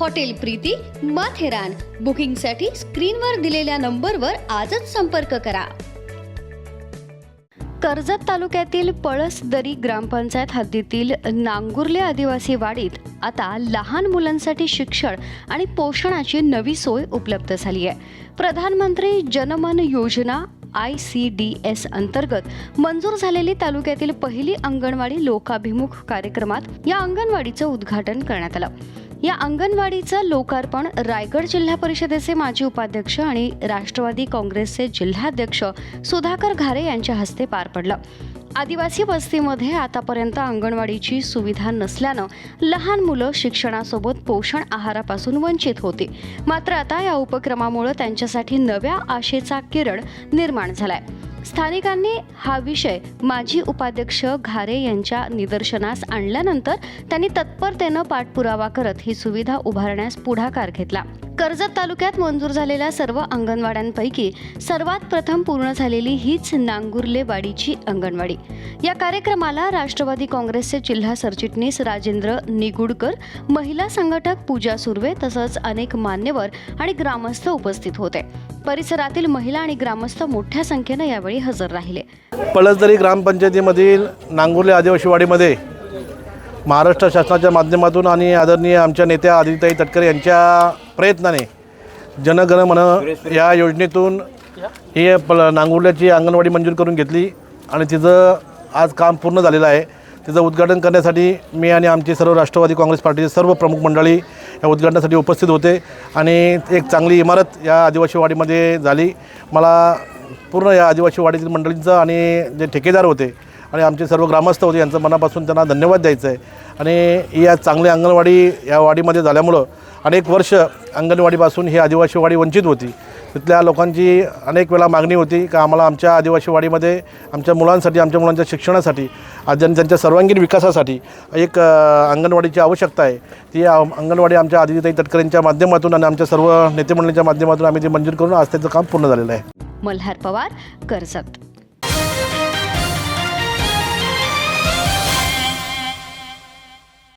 Hotel Preeti Matheran बुकिंगसाठी स्क्रीनवर दिलेल्या नंबरवर आजच संपर्क करा. कर्जत तालुक्यातील पळसदरी ग्रामपंचायत हद्दीतील नांगुर्ले आदिवासी वाडीत आता लहान मुलांसाठी शिक्षण आणि पोषणाची नवी सोय उपलब्ध झाली आहे. प्रधानमंत्री जनमन योजना आय सी डी एस अंतर्गत मंजूर झालेली तालुक्यातील पहिली अंगणवाडी लोकाभिमुख कार्यक्रमात या अंगणवाडीचं उद्घाटन करण्यात आलं. या अंगणवाडीचं लोकार्पण रायगड जिल्हा परिषदेचे माजी उपाध्यक्ष आणि राष्ट्रवादी काँग्रेसचे जिल्हाध्यक्ष सुधाकर घारे यांच्या हस्ते पार पडलं. आदिवासी वस्तीमध्ये आतापर्यंत अंगणवाडीची सुविधा नसल्यानं लहान मुलं शिक्षणासोबत पोषण आहारापासून वंचित होती. मात्र आता या उपक्रमामुळे त्यांच्यासाठी नव्या आशेचा किरण निर्माण झालाय. स्थानिकांनी हा विषय माजी उपाध्यक्ष घारे यांच्या निदर्शनास आणल्यानंतर त्यांनी तत्परतेनं पाठपुरावा करत ही सुविधा उभारण्यास पुढाकार घेतला. कर्जत तालुक्यात मंजूर झालेल्या सर्व अंगणवाड्यांपैकी सर्वात प्रथम पूर्ण झालेली हीच नांगुर्ले वाडीची अंगणवाडी. या कार्यक्रमाला राष्ट्रवादी काँग्रेसचे जिल्हा सरचिटणीस राजेंद्र निगुडकर महिला संघटक पूजा सुर्वे तसंच अनेक मान्यवर आणि ग्रामस्थ उपस्थित होते. परिसरातील महिला आणि ग्रामस्थ मोठ्या संख्येनं यावेळी हजर राहिले. पळसदरी ग्रामपंचायतीमधील नांगुर्ले आदिवासीवाडीमध्ये महाराष्ट्र शासनाच्या माध्यमातून आणि आदरणीय आमच्या नेत्या आदित्यताई तटकरे यांच्या प्रयत्नाने जनगण मन या योजनेतून ही पल नांगुर्ल्याची अंगणवाडी मंजूर करून घेतली आणि तिचं आज काम पूर्ण झालेलं आहे. तिचं उद्घाटन करण्यासाठी मी आणि आमची सर्व राष्ट्रवादी काँग्रेस पार्टीचे सर्व प्रमुख मंडळी या उद्घाटनासाठी उपस्थित होते आणि एक चांगली इमारत या आदिवासी वाडीमध्ये झाली. मला पूर्ण या आदिवासी वाडीतील मंडळींचं आणि जे ठेकेदार होते आणि आमचे सर्व ग्रामस्थ होते यांचं मनापासून त्यांना धन्यवाद द्यायचं आहे आणि या चांगली अंगणवाडी या वाडीमध्ये झाल्यामुळं अनेक वर्ष अंगणवाडीपासून ही आदिवासी वाडी वंचित होती. तिथल्या लोकांची अनेक वेळा मागणी होती का आम्हाला आमच्या आदिवासी वाडीमध्ये आमच्या मुलांसाठी आमच्या मुलांच्या शिक्षणासाठी आज आणि त्यांच्या सर्वांगीण विकासासाठी एक अंगणवाडीची आवश्यकता आहे. ती अंगणवाडी आमच्या आदिताई तटकरेंच्या माध्यमातून आणि आमच्या सर्व नेतेमंडळींच्या माध्यमातून आम्ही ती मंजूर करून आज त्याचं काम पूर्ण झालेलं आहे. मल्हार पवार कर्जत.